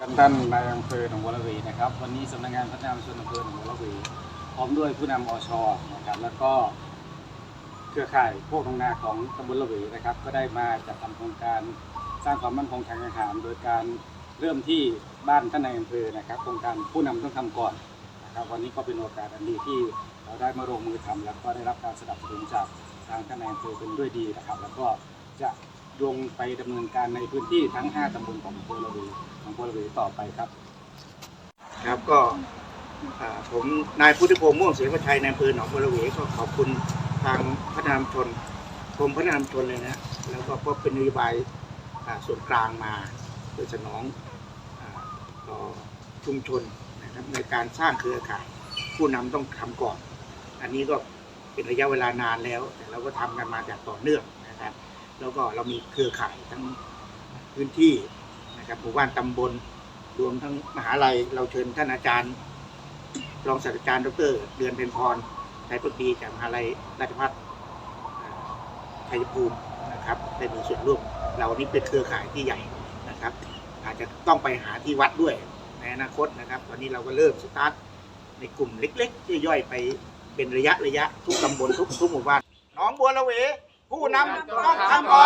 กันท่านนายอำเภอหนองบัวระเวนะครับ วันนี้สำนักงานพัฒนาชุมชนอำเภอหนองบัวระเวพร้อมด้วยผู้นำอชนะครับแล้วก็เครือข่ายพวกทองนาของตำบลระเวนะครับ ก็ได้มาจัดทำโครงการสร้างความมั่นคงทางอาหาร โดยการเริ่มที่บ้านท่านนายอำเภอนะครับ โครงการผู้นำต้องทำก่อนนะครับ วันนี้ก็เป็นโอกาสอันดีที่เราได้มาลงมือทำแล้วก็ได้รับการสนับสนุนจากทางท่านนายอำเภอเป็นด้วยดีนะครับ แล้วก็จะ ลงไปดำเนินการในพื้นที่ทั้ง 5ตำบลของอำเภอระเวของพลเรือนต่อไปครับ ครับก็อ่าผมนายพุทธิพงษ์ม่วงเสียงชัยในอำเภอหนองบัวระเวก็ขอบคุณทางพัฒนามชนกรมพัฒนามชนเลยนะแล้วก็ก็เป็นนโยบายอ่าส่วนกลางมาโดยสนองอ่าต่อชุมชนนะครับในการสร้างเครือข่าย ผู้นำต้องทำก่อน อันนี้ก็เป็นระยะเวลานานแล้ว แต่เราก็ทำกันมาจากต่อเนื่องนะครับ แล้วก็เรามีเครือข่ายทั้งพื้นที่นะครับหมู่บ้านตำบลรวมทั้งมหาลัย เราเชิญท่านอาจารย์ รองศาสตราจารย์ดร เดือนเพ็ญพรไทยพักดีจากมหาลัยราชภัฏชัยภูมินะครับได้มีส่วนร่วมเรานี่เป็นเครือข่ายที่ใหญ่นะครับ อาจจะต้องไปหาที่วัดด้วยในอนาคตนะครับ ตอนนี้เราก็เริ่มสตาร์ทในกลุ่มเล็กๆที่ย่อยไปเป็นระยะระยะทุกตำบลทุกทุกหมู่บ้านน้องบัวละเว ผู้นำต้องทำก่อน